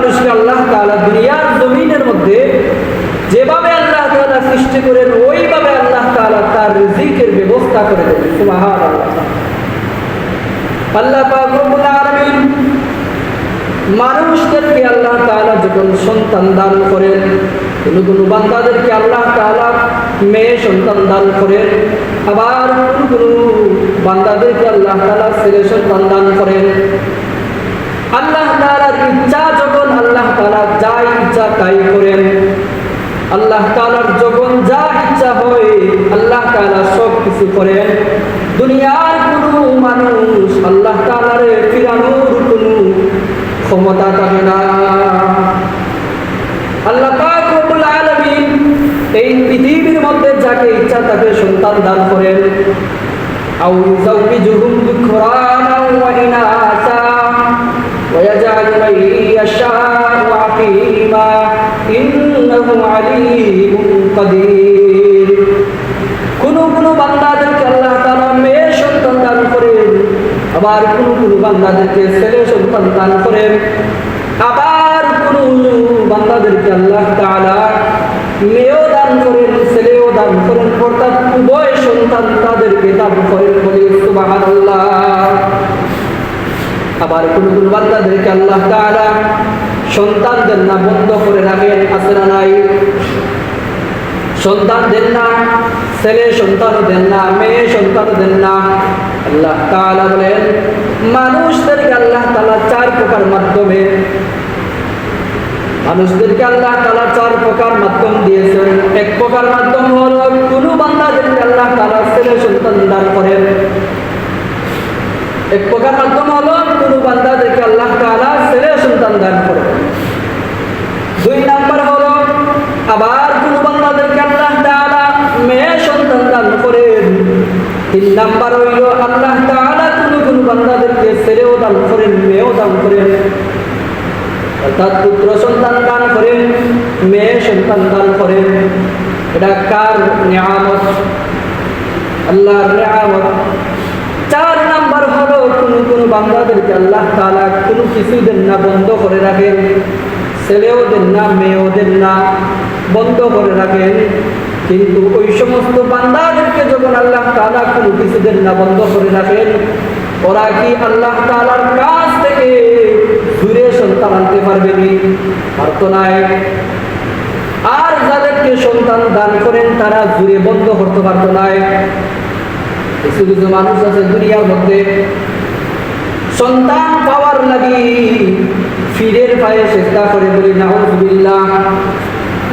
মানুষকে আল্লাহ তাআলা দুনিয়ার জমিনের মধ্যে যেভাবে আল্লাহ তাআলা সৃষ্টি করেন, ওইভাবে আল্লাহ তাআলা তার রিজিকের ব্যবস্থা করে দেন আল্লাহ মানুষদেরকে আল্লাহ তাআলা যখন সন্তান দান করেন, কোন কোন বান্দাদেরকে আল্লাহ তাআলা মেয়ে সন্তান দান করেন, আবার কোন কোন বান্দাদেরকে আল্লাহ তাআলা ছেলে সন্তান দান করেন আল্লাহ তাআলার ইচ্ছা যখন আল্লাহ তাআলা যা ইচ্ছা তাই করেন। আল্লাহ তাআলার যখন যা ইচ্ছা হয়, আল্লাহ তাআলা সব কিছু করেন। দুনিয়ার কোনো মানুষ আল্লাহ তাআলার ফিরানোর কোনো ক্ষমতা থাকে না। আল্লাহ রব্বুল এই পৃথিবীর মধ্যে যাকে ইচ্ছা তাকে সন্তান দান করেন। আও ইউযাউবিজুহুম সন্তান আবার কোন কোন বান্দাদেরকে ছেলে সন্তান দান করেন, আবার কোন বান্দাদেরকে আল্লাহ তারা মেয়েও দান করেন, ছেলেও দান করেন, অর্থাৎ উভয় সন্তান তাদেরকে দান করেন বলে সুবাহ আবার কোন কোন বান্দাদেরকে আল্লাহ তারা সন্তান দেন না বন্ধ করে রাখেন আসে নাই? সন্তান দেন না, ছেলে সন্তান দেন না, মেয়ে সন্তান দেন না। আল্লাহ তালা বলেন, মানুষদেরকে আল্লাহ তালা চার প্রকার মাধ্যমে মানুষদেরকে আল্লাহ তালা চার প্রকার মাধ্যম দিয়েছেন। এক প্রকার মাধ্যম হলো, কোন বান্দাদেরকে আল্লাহ তাআলা ছেলে সন্তান দান করেন এক প্রকার মাধ্যম হল, কোন বান্দাদেরকে আল্লাহ তাআলা ছেলে সন্তান দান করেন দুই নাম্বার হল, আবার দান করেন। তিন নাম্বার হইল, আল্লাহ তাআলা কোন কোন বান্দাদেরকে ছেলেও দান করেন, মেয়েও দান করেন। অর্থাৎ পুত্র সন্তান দান করেন, মেয়ে সন্তান দান করেন। এটা কার নিয়ামত? আল্লাহর নিয়ামত। চার নাম্বার হলো, কোন কোন বান্দাদেরকে আল্লাহ তাআলা কোনো কিছু দেন না, বন্ধ করে রাখেন। ছেলেও দেন না, মেয়েও দেন না, বন্ধ করে রাখেন। কিন্তু ওই সমস্ত বান্দাদেরকে যখন আল্লাহ তালা কোনো কিছু দেন না বন্ধ করে রাখেন, ওরা কি আল্লাহ তাআলার কাছ থেকে দূরে সন্তান আনতে পারবে নি? পারতো আর যাদেরকে সন্তান দান করেন, তারা জুড়ে বন্ধ করতে পারত নাই। কিছু কিছু মানুষ আছে দুনিয়ার মধ্যে। সন্তান পাওয়ার লাগি ফিরের পায়ে চেষ্টা করে বলি, নাউজুবিল্লাহ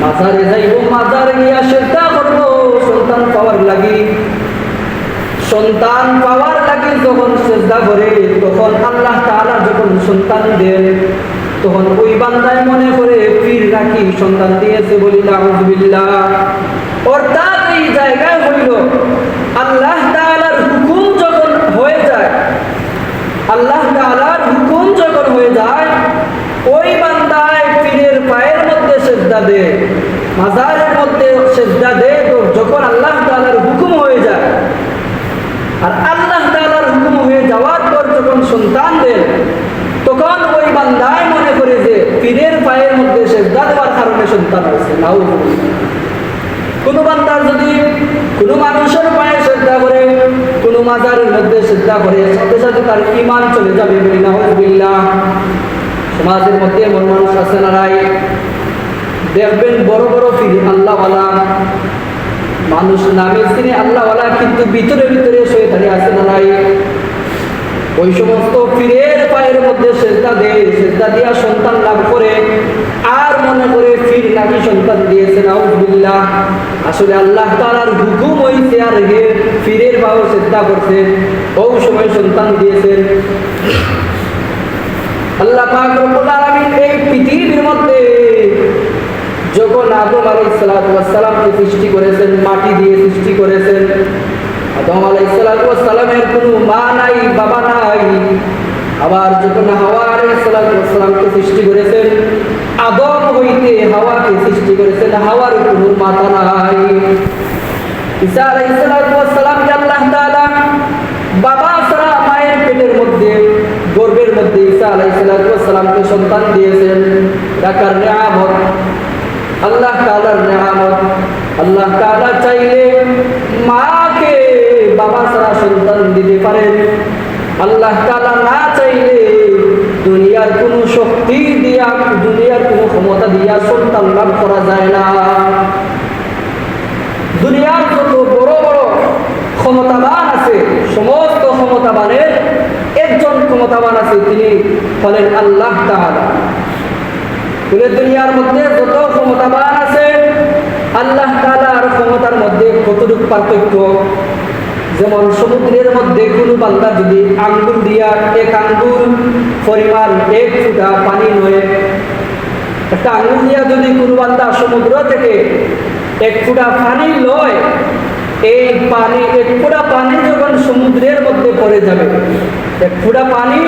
মাজারে যাইব, মাজারে গিয়া চেষ্টা করব। সন্তান পাওয়ার লাগি। সন্তান পাওয়ার লাগি যখন চেষ্টা করে, তখন আল্লাহ তাআলা যখন সন্তান দেন, তখন ওই বান্দায় মনে করে, পীর নাকি সন্তান দিয়েছে বলি নাউজুবিল্লাহ। অর্থাৎ এই জায়গায় হইল, আল্লাহ তাআলার হুকুম যখন হয়ে যায় আল্লাহ তাআলার হুকুম যখন হয়ে যায় ওই বান্দায় পীরের পায়ের মধ্যে সেজদা দে। মাজারের মধ্যে সেজদা দে তো যখন আল্লাহ তাআলার হুকুম হয়ে যায়। আর আল্লাহ তাআলার হুকুম হয়ে যাওয়ার পর যখন সন্তান দেন তখন ওই বান্দায় মনে করে যে পীরের পায়ের মধ্যে সেজদা দেওয়ার কারণে সন্তান হয়েছে। নাউজুবিল্লাহ। কোনো বান্দার যদি কোনো মানুষের পায়ে শ্রদ্ধা করে, কোনো মাজারের মধ্যে শ্রদ্ধা করে, সাথে সাথে তার ইমান চলে যাবে বলি না সমাজের মধ্যে এমন মানুষ আছে না নাই? দেখবেন বড় বড় ফির আল্লাহওয়ালা মানুষ নামে তিনি আল্লাহওয়ালা কিন্তু ভিতরে ভিতরে শয়তানি আছে না নাই? ওই সমস্ত ফিরের পায়ের মধ্যে সেজদা দেয়, সেজদা দিয়া সন্তান লাভ করে, আর মনে করে ফির নাকি সন্তান দিয়েছে, নাউজুবিল্লাহ। আসলে আল্লাহ তাআলার হুকুম হইছে আর হে ফিরের পাও সেজদা করছে, বহু সময় সন্তান দিয়েছেন আল্লাহ পাক রব্বুল আলামিন এই পৃথিবীর মধ্যে যখন আদম আলাইহিস সালামকে সৃষ্টি করেছেন, মাটি দিয়ে সৃষ্টি করেছেন, আদম আলাইহিস সালামের কোনো মা নাই, বাবা নাই। আবার যখন হাওয়া আলাইহিস সালামকে সৃষ্টি করেছেন, আদম হইতে হাওয়াকে সৃষ্টি করেছেন, হাওয়ার কোনো মাথা নাই। ঈসা আলাইহিস সালামকে আল্লাহ তাআলা বাবা ছাড়া মায়ের পেটের মধ্যে গর্ভের মধ্যে ঈসা আলাইসালামকে সন্তান দিয়েছেন। ডাকার নেয়ামত আল্লাহ তাআলার নেয়ামত। আল্লাহ তাআলা চাইলে মাকে, বাবা ছাড়া সন্তান দিতে পারেন। আল্লাহ তাআলা না চাইলে দুনিয়ার কোনো শক্তি দিয়া, দুনিয়ার কোনো ক্ষমতা দিয়া সন্তান লাভ করা যায় না। দুনিয়ার যত বড় বড় ক্ষমতাবান আছে, সমস্ত ক্ষমতাবানের একজন ক্ষমতাবান আছে, তিনি হলেন আল্লাহ তাআলা। বলে দুনিয়ার মধ্যে যত ক্ষমতাবান আছে, আল্লাহ তাআলার ক্ষমতার মধ্যে কতটুকু পার্থক্য? যেমন সমুদ্রের মধ্যে কোনো বান্দা যদি আঙ্গুল দিয়া এক আঙ্গুল পরিমাণ এক ফুটা পানি নয়, একটা আঙ্গুল দিয়া যদি কোনো বান্দা সমুদ্র থেকে এক ফুটা পানি লয়, এই পানি, এক ফুটা পানি যখন সমুদ্রের মধ্যে পড়ে যাবে, এক ফুটা পানি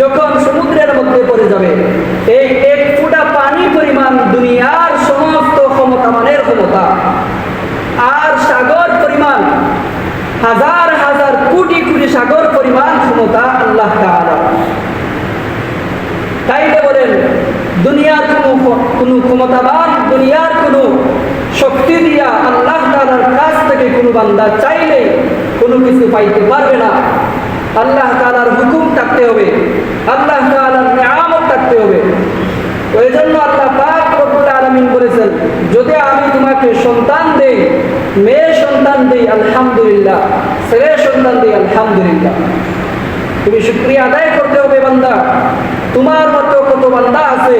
যখন সমুদ্রের মধ্যে পড়ে যাবে এই এক ফুটা পানি পরিমাণ দুনিয়ার সমস্ত ক্ষমতা মানের ক্ষমতা আর সাগর পরিমাণ হাজার হাজার কোটি কোটি সাগর পরিমাণ ক্ষমতা আল্লাহ তাআলা বলেন, দুনিয়ার কোনো কোনো ক্ষমতাবান, দুনিয়ার কোনো শক্তি দিয়া আল্লাহ তাআলার কাছ থেকে কোনো বান্দা চাইলে কোনো কিছু পাইতে পারবে না। আল্লাহ তাআলার হুকুম থাকতে হবে, আল্লাহ তাআলার নিয়ামত থাকতে হবে। ওই জন্য আল্লাহ পাক রব্বুল আলামিন বলেছেন, যদি আমি তোমাকে সন্তান দেই, মেয়ে সন্তান দেই, আলহামদুলিল্লাহ, ছেলে সন্তান দেই, আলহামদুলিল্লাহ। তুমি শুক্রিয়া আদায় করতে হবে বান্দা তোমার মতো বান্দা আছে,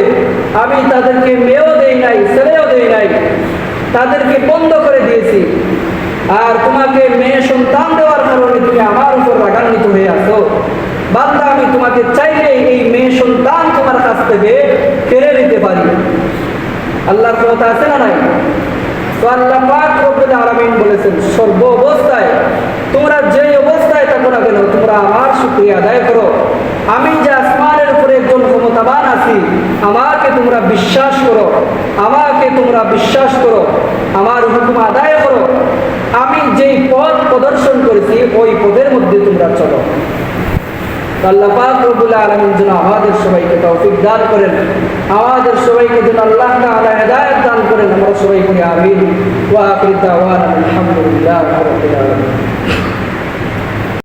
আমি তাদেরকে মেয়েও দেই নাই, ছেলেও দেই নাই, তাদেরকে বন্ধ করে দিয়েছি। আর তোমাকে মেয়ে সন্তান দেওয়ার কারণে তুমি আমার উপর রাগান্বিত হয়ে আসো বান্দা, আমি তোমাকে চাইলে এই মেয়ে সন্তান তোমার কাছ থেকে কেড়ে নিতে পারি। আল্লাহর ক্ষমতা আছে না নাই? আমি যে আসমানের উপরে একজন ক্ষমতাবান আছি। আমাকে তোমরা বিশ্বাস করো। আমাকে তোমরা বিশ্বাস করো। আমার হুকুম আদায় করো। আমি যেই পথ প্রদর্শন করেছি, ওই পথের মধ্যে তোমরা চলো। আল্লাহ পাক রব্বুল আলামিন যেন আমাদের সবাইকে তৌফিক দান করেন। আমাদের সবাইকে যেন আল্লাহ তাআলা হেদায়েত দান করেন। আমরা সবাই করি আমিন। ওয়া আখির দাওয়ানা আলহামদুলিল্লাহি রাব্বিল আলামিন।